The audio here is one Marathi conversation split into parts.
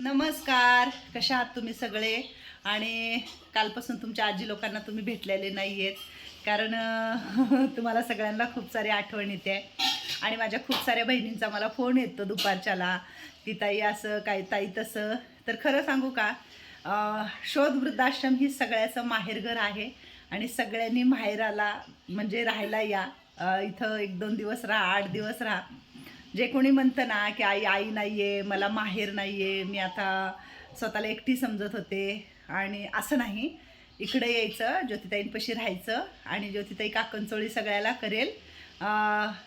नमस्कार कशा आहात तुम्ही सगळे? आणि कालपासून तुमच्या आजी लोकांना तुम्ही भेटलेले नाही आहेत कारण तुम्हाला सगळ्यांना खूप सारी आठवण येते. आणि माझ्या खूप साऱ्या बहिणींचा मला फोन येतो दुपारच्याला. ती ताई असं काय ताई तसं. तर खरं सांगू का? शोध वृद्धाश्रम ही सगळ्याचं माहेरघर आहे. आणि सगळ्यांनी माहेराला म्हणजे राहायला या. इथं एक दोन दिवस राहा आठ दिवस राहा. जे कोणी म्हणतं ना की आई आई नाही आहे मला माहेर नाही आहे मी आता स्वतःला एकटी समजत होते आणि असं नाही. इकडे यायचं ज्योतिताईंपाशी राहायचं आणि ज्योतिताई काकणचोळी सगळ्याला करेल.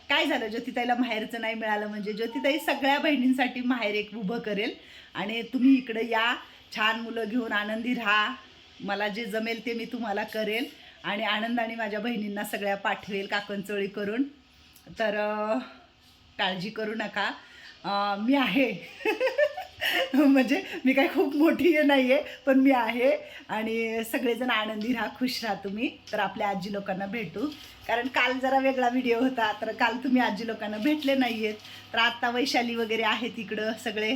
काय झालं? ज्योतिताईला माहेरचं नाही मिळालं म्हणजे ज्योतिताई सगळ्या बहिणींसाठी माहेर एक उभं करेल आणि तुम्ही इकडं या छान मुलं घेऊन आनंदी राहा. मला जे जमेल ते मी तुम्हाला करेल आणि आनंदाने माझ्या बहिणींना सगळ्या पाठवेल काकणचोळी करून. तर काळजी करू नका. मी आहे. म्हणजे मी काही खूप मोठी नाही आहे पण मी आहे आणि सगळेजण आनंदी राहा खुश राहा तुम्ही. तर आपल्या आजी लोकांना भेटू. कारण काल जरा वेगळा व्हिडिओ होता तर काल तुम्ही आजी लोकांना भेटले नाही आहेत तर आत्ता वैशाली वगैरे आहेत इकडं सगळे.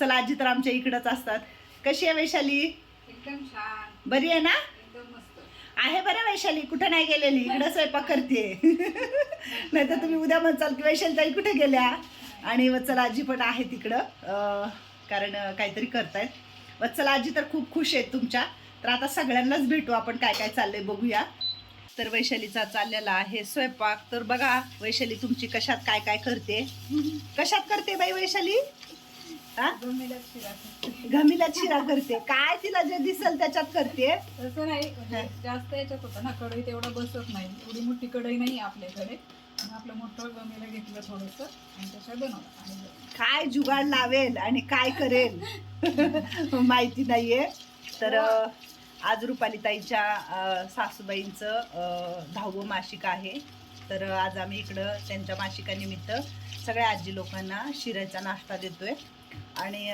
चला आजी तर आमच्या इकडंच असतात. कशी आहे वैशाली? एकदम छान. बरी आहे ना? आहे बरं वैशाली कुठं नाही गेलेली इकडं स्वयंपाक करते. नाही तर तुम्ही उद्या म्हणचाल की वैशाली ताई कुठे गेल्या? आणि वत्सल आजी पण आहे तिकडं. कारण काहीतरी करतायत. वत्सल आजी तर खूप खुश आहेत तुमच्या. तर आता सगळ्यांनाच भेटू आपण काय काय चाललंय बघूया. तर वैशालीचा चाललेला आहे स्वयंपाक. तर बघा वैशाली तुमची कशात काय काय करते? कशात करते बाई वैशाली? घमीला शिरा करते. काय तिला जे दिसल त्याच्यात करते? तसं नाही म्हणजे जास्त याच्यात होतं ना कढई तेवढं बसत नाही. एवढी मोठी कढई नाही आपल्याकडे आणि आपलं मोठं गमेला घेतलं थोडंसं आणि त्याच्यात बनवलं. काय जुगाड लावेल आणि काय करेल? माहिती नाहीये. तर अं, आज रुपाली ताईच्या सासूबाईंचं दहावं मासिक आहे. तर आज आम्ही इकडं त्यांच्या मासिकानिमित्त सगळ्या आजी लोकांना शिऱ्याचा नाश्ता देतोय. आणि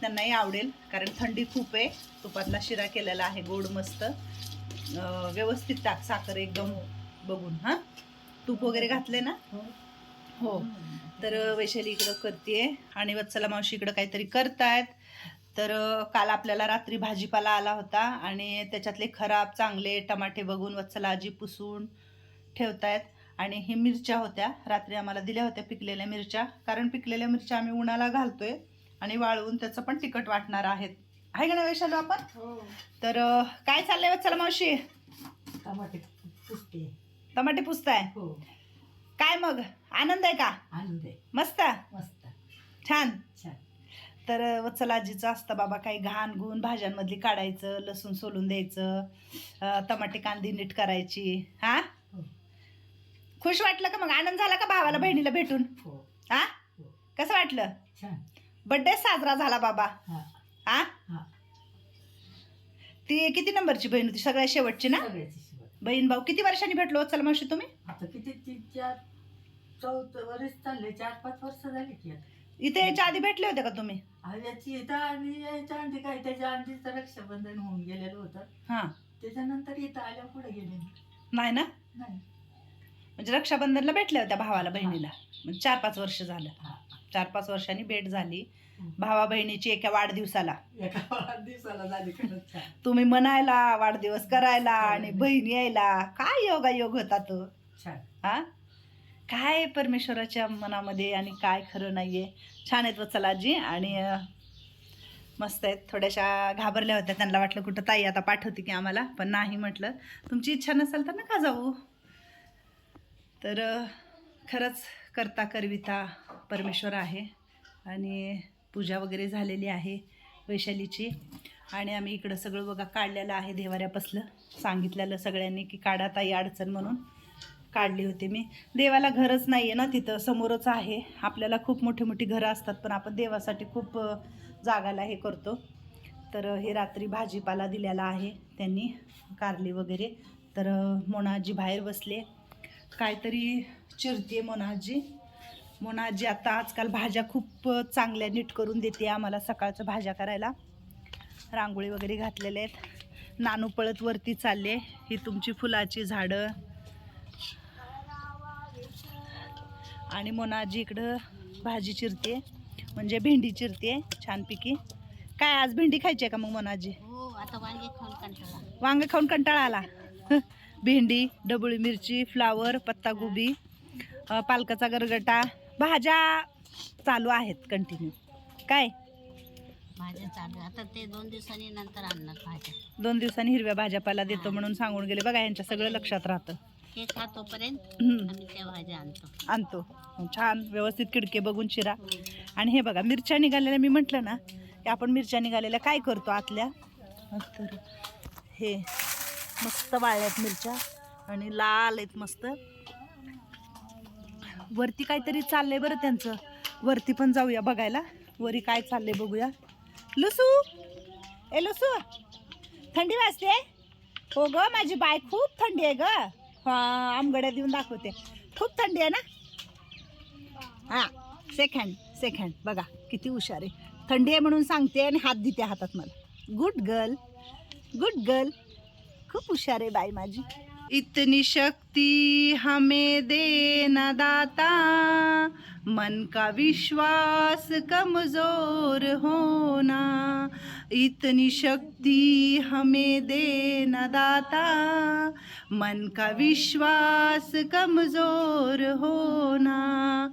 त्यांनाही आवडेल कारण थंडी खूप आहे. तुपातला शिरा केलेला आहे गोड मस्त. व्यवस्थित टाक साखर एकदम बघून हां? तूप वगैरे घातले ना? हो. तर वैशाली इकडं करते आणि वत्सला मावशी इकडं काहीतरी करतायत. तर काल आपल्याला रात्री भाजीपाला आला होता. आणि त्याच्यातले खराब चांगले टमाटे बघून वत्सला आजी पुसून ठेवतायत. आणि हे मिरच्या होत्या. रात्री आम्हाला दिल्या होत्या पिकलेल्या मिरच्या. कारण पिकलेल्या मिरच्या आम्ही उन्हाला घालतोय. आणि वाळवून त्याचं पण तिखट वाटणार आहेत. आहे का ना वैशालू आपण? हो. तर काय चाललंय वत्सला मावशी? टमाटे पुसते. टमाटे पुसताय? हो. काय मग? आनंद आहे का? आनंद आहे. मस्त? मस्त. छान. छान. तर वत्सलाजीचं असतं बाबा काही घाण गुण भाज्यांमधली काढायचं लसूण सोलून द्यायचं टमाटे कांदी नीट करायची. हा? हो. खुश वाटलं का मग? आनंद झाला का भावाला बहिणीला भेटून? हो. कसं वाटलं? बड्डे साजरा झाला बाबा. हा. हा हा. ती किती नंबरची बहीण होती? सगळ्यात शेवटची ना? सगळ्याची बहीण भाऊ किती वर्षांनी भेटलो? चला मावशी तुम्ही? आता किती? तीन चार चौथ वर्ष चालले चार पाच वर्ष झाली की आता. इथे याच्या आधी भेटले होते का तुम्ही? याची इथं आणि याच्या आधी काय त्याच्या आधीचं रक्षाबंधन होऊन गेलेलं होतं. हा. त्याच्यानंतर इथं आल्या पुढे गेले. मी. नाही ना? नाही. म्हणजे रक्षाबंधनला भेटल्या होत्या भावाला बहिणीला. म्हणजे चार पाच वर्ष झालं. हा. चार पाच वर्षांनी भेट झाली. भावा बहिणीची एका वाढदिवसाला. एका दिवसाला झाली खरंच छान. तुम्ही म्हणायला वाढदिवस करायला आणि बहीण यायला काय योगा योग होता तो? छान. हा? काय परमेश्वराच्या मनामध्ये आणि काय खरं नाहीये? छान आहेत वत्सलाजी आणि अं, मस्त आहेत. थोड्याशा घाबरल्या होत्या. त्यांना वाटलं कुठं ताई आता पाठवते की आम्हाला पण नाही म्हटलं. तुमची इच्छा नसेल तर नका जाऊ. तर अं, खरंच करता करविता परमेश्वर आहे आणि पूजा वगैरे झालेली आहे वैशालीची. आणि आम्ही इकडं सगळं बघा काढलेलं आहे देवाऱ्यापासलं. सांगितलेलं सगळ्यांनी की काढा ताई अडचण म्हणून. काढली होती मी. देवाला घरच नाही आहे ना तिथं समोरच आहे. आपल्याला खूप मोठी मोठी घरं असतात पण आपण देवासाठी खूप जागाला हे करतो. तर हे रात्री भाजीपाला दिलेला आहे त्यांनी कारली वगैरे. तर मोनाजी बाहेर बसले. काहीतरी चिरते मोनाजी. मोनाजी आता आजकाल भाज्या खूप चांगल्या नीट करून देते आम्हाला सकाळचं भाज्या करायला. रांगोळी वगैरे घातलेले आहेत. नानू पळत वरती चालले. ही तुमची फुलाची झाडं. आणि मोनाजी इकडं भाजी चिरते. म्हणजे भेंडी चिरते छानपैकी. काय आज भेंडी खायची आहे का मग मोनाजी? हो आता वांगे खाऊन कंटाळा. वांगे खाऊन कंटाळा आला. भेंडी डबळी मिरची फ्लावर पत्तागोबी पालकाचा गरगटा भाज्या चालू आहेत कंटिन्यू काय? भाज्या चालू. आता ते दोन दिवसांनी नंतर आणणार भाज्या. दोन दिवसांनी हिरव्या भाज्यापाला देतो म्हणून सांगून गेले. बघा यांच्या सगळं लक्षात राहतं. हे खातोपर्यंत हम्म, आम्ही त्या भाज्या आणतो. आणतो. छान व्यवस्थित किडके बघून चिरा. आणि हे बघा मिरच्या निघालेल्या मी म्हटलं ना की आपण मिरच्या निघालेल्या काय करतो आतल्या? तर हे मस्त वाळल्यात मिरच्या आणि लाल आहेत मस्त. वरती काहीतरी चाललंय बरं त्यांचं. वरती पण जाऊया बघायला. वरी काय चाललंय बघूया. लुसू! ए लुसू! थंडी वाजते? हो ग माझी बाय खूप थंडी आहे ग. हा आमगड्या देऊन दाखवते. खूप थंडी आहे ना? हा सेकंड सेकंड बघा किती हुशार आहे. थंडी आहे म्हणून सांगते आणि हात देते हातात मला. गुड गर्ल गुड गर्ल खूप हुशार आहे बाई माझी. इतनी शक्ति हमें देना दाता। मन का विश्वास कमजोर होना। इतनी शक्ति हमें देना दाता। मन का विश्वास कमजोर होना।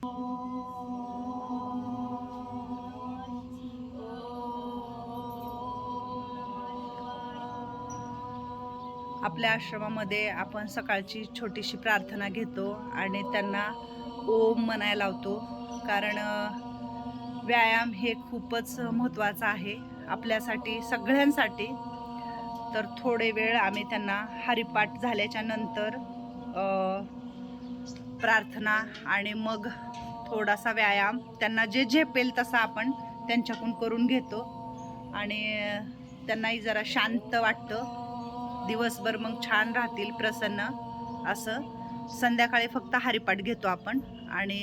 आपल्या आश्रमामध्ये आपण सकाळची छोटीशी प्रार्थना घेतो आणि त्यांना ओम म्हणायला लावतो. कारण व्यायाम हे खूपच महत्त्वाचं आहे आपल्यासाठी सगळ्यांसाठी. तर थोडे वेळ आम्ही त्यांना हरिपाठ झाल्याच्यानंतर प्रार्थना आणि मग थोडासा व्यायाम त्यांना जे झेपेल तसा आपण त्यांच्याकडून करून घेतो. आणि त्यांनाही जरा शांत वाटतं. दिवसभर मग छान राहतील प्रसन्न असं. संध्याकाळी फक्त हरिपाठ घेतो आपण. आणि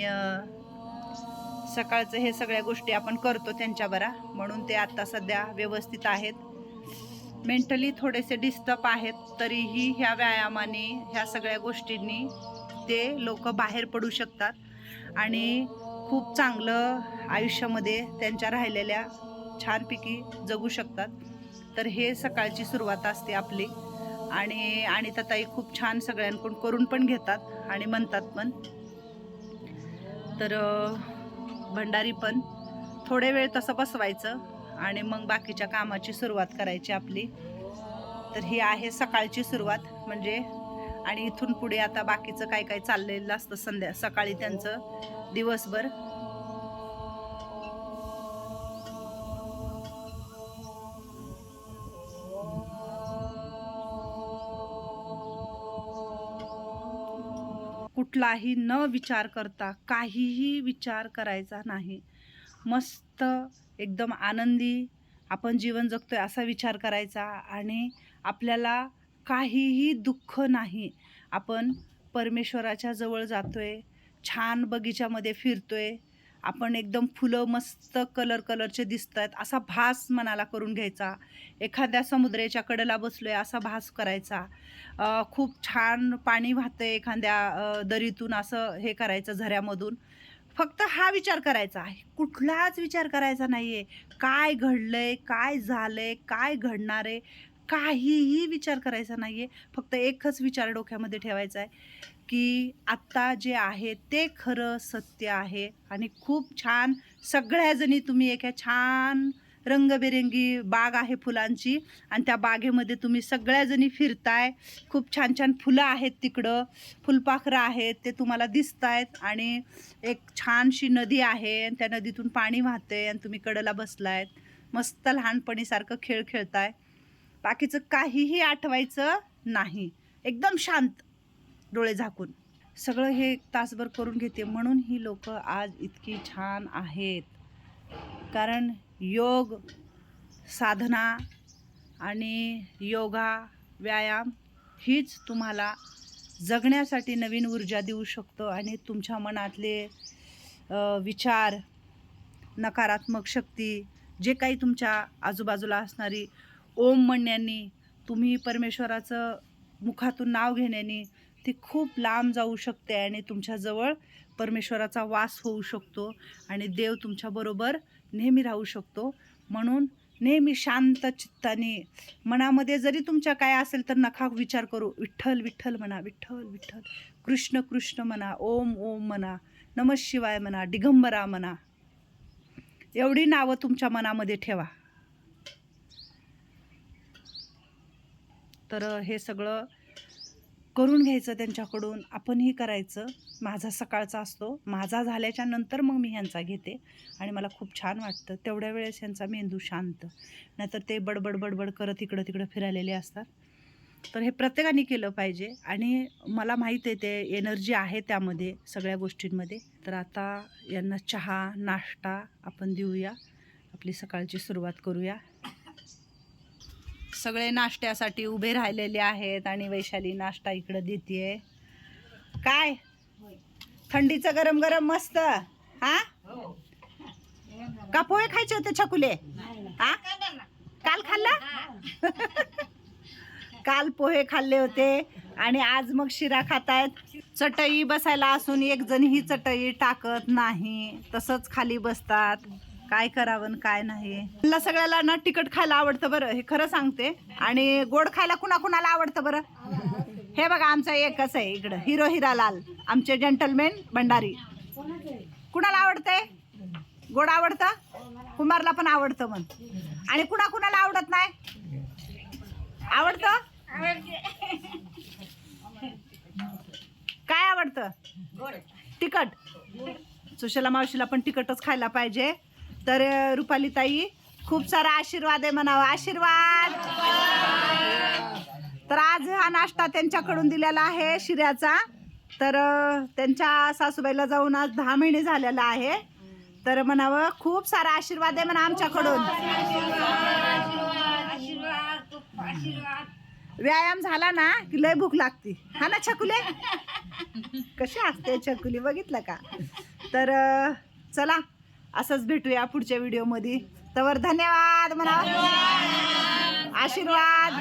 सकाळचं हे सगळ्या गोष्टी आपण करतो त्यांच्या बरा. म्हणून ते आत्ता सध्या व्यवस्थित आहेत. मेंटली थोडेसे डिस्टर्ब आहेत तरीही ह्या व्यायामाने ह्या सगळ्या गोष्टींनी ते लोक बाहेर पडू शकतात. आणि खूप चांगलं आयुष्यामध्ये त्यांच्या राहिलेल्या छानपैकी जगू शकतात. तर हे सकाळची सुरुवात असते आपली. आणि आणि ताई खूप छान सगळ्यांकडून करून पण घेतात आणि म्हणतात पण. तर भंडारी पण थोडे वेळ तसं बसवायचं आणि मग बाकीच्या कामाची सुरुवात करायची आपली. तर ही आहे सकाळची सुरुवात म्हणजे आणि इथून पुढे आता बाकीचं काय काय चाललेलं असतं संध्या सकाळी त्यांचं दिवसभर. कुठलाही न विचार करता काहीही विचार करायचा नाही. मस्त एकदम आनंदी आपण जीवन जगतोय असा विचार करायचा आणि आपल्याला काहीही दुःख नाही. आपण परमेश्वराच्या जवळ जातोय छान बगीच्यामध्ये फिरतोय आपण एकदम फुलं मस्त कलर कलरचे दिसत आहेत असा भास मनाला करून घ्यायचा. एखाद्या समुद्राच्या कडेला बसलोय असा भास करायचा. खूप छान पाणी वाहतंय एखाद्या दरीतून असं हे करायचं झऱ्यामधून. फक्त हा विचार करायचा आहे कुठलाच विचार करायचा नाही आहे काय घडलंय काय झालंय काय घडणार आहे? काहीही विचार करायचा नाही आहे फक्त एकच विचार डोक्यामध्ये ठेवायचा आहे की आत्ता जे आहे ते खरं सत्य आहे. आणि खूप छान सगळ्याजणी तुम्ही एका छान रंगबेरंगी बाग आहे फुलांची. आणि त्या बागेमध्ये तुम्ही सगळ्याजणी फिरताय. खूप छान छान फुलं आहेत तिकडं. फुलपाखरं आहेत ते तुम्हाला दिसत आहेत आणि एक छानशी नदी आहे आणि त्या नदीतून पाणी वाहते आणि तुम्ही कडला बसलायत. मस्त लहानपणीसारखं खेळ खेळताय. बाकीचं काहीही आठवायचं नाही. एकदम शांत डोळे झाकून. सगळं हे एक तासभर करून घेते म्हणून ही लोक आज इतकी छान आहेत. कारण योग साधना आणि योगा व्यायाम हीच तुम्हाला जगण्यासाठी नवीन ऊर्जा देऊ शकतो आणि तुमच्या मनातले विचार नकारात्मक शक्ती जे काही तुमच्या आजूबाजूला असणारी ओम म्हणण्यानी तुम्ही परमेश्वराचं मुखातून नाव घेण्याने ती खूप लांब जाऊ शकते आणि तुमच्याजवळ परमेश्वराचा वास होऊ शकतो आणि देव तुमच्याबरोबर नेहमी राहू शकतो. म्हणून नेहमी शांत चित्ताने मनामध्ये जरी तुमच्या काय असेल तर नका विचार करू. विठ्ठल विठ्ठल म्हणा विठ्ठल विठ्ठल. कृष्ण कृष्ण म्हणा ओम ओम म्हणा नमः शिवाय म्हणा दिगंबरा म्हणा. एवढी नावं तुमच्या मनामध्ये ठेवा. तर हे सगळं करून घ्यायचं त्यांच्याकडून. आपणही करायचं. माझा सकाळचा असतो. माझा झाल्याच्यानंतर मग मी ह्यांचा घेते आणि मला खूप छान वाटतं. तेवढ्या वेळेस ह्यांचा मेंदू शांत. नाहीतर ते बडबड बडबड करत इकडं तिकडं फिरायलेले असतात. तर हे प्रत्येकाने केलं पाहिजे आणि मला माहीत आहे ते एनर्जी आहे त्यामध्ये सगळ्या गोष्टींमध्ये. तर आता यांना चहा नाश्ता आपण देऊया. आपली सकाळची सुरुवात करूया. सगळे नाश्त्यासाठी उभे राहिलेले आहेत आणि वैशाली नाश्ता इकडं देते काय? थंडीचं गरम गरम मस्त. हा? का पोहे खायचे होते छकुले? हा? काल खाल्ला? काल पोहे खाल्ले होते आणि आज मग शिरा खातायत. चटई बसायला असून एक जण ही चटई टाकत नाही. तसंच खाली बसतात. काय करावं काय नाही. मला सगळ्याला ना तिखट खायला आवडतं बरं हे खरं सांगते. आणि गोड खायला कुणा कुणाला आवडतं बरं? हे बघा आमचा एकच आहे इकडं हिरो हिरा लाल आमचे जेंटलमेन भंडारी. कुणाला आवडतंय गोड आवडतं? कुमारला पण आवडतं म्हण. आणि कुणा कुणाला आवडत नाही? आवडतं? काय आवडतं? तिखट. सुशला मावशीला पण तिखटच खायला पाहिजे. तर रुपाली ताई खूप सारा आशीर्वाद आहे म्हणावा. आशीर्वाद! तर आज हा नाश्ता त्यांच्याकडून दिलेला आहे शिऱ्याचा. तर त्यांच्या सासूबाईला जाऊन आज दहा महिने झालेला आहे. तर म्हणावं खूप सारा आशीर्वाद आहे म्हणा आमच्याकडून. व्यायाम झाला ना की लय भूक लागते. हा ना छकुले? कशी असते छकुली? बघितलं का? तर चला. असंच भेटूया पुढच्या व्हिडिओमध्ये. तर धन्यवाद म्हणा आशीर्वाद.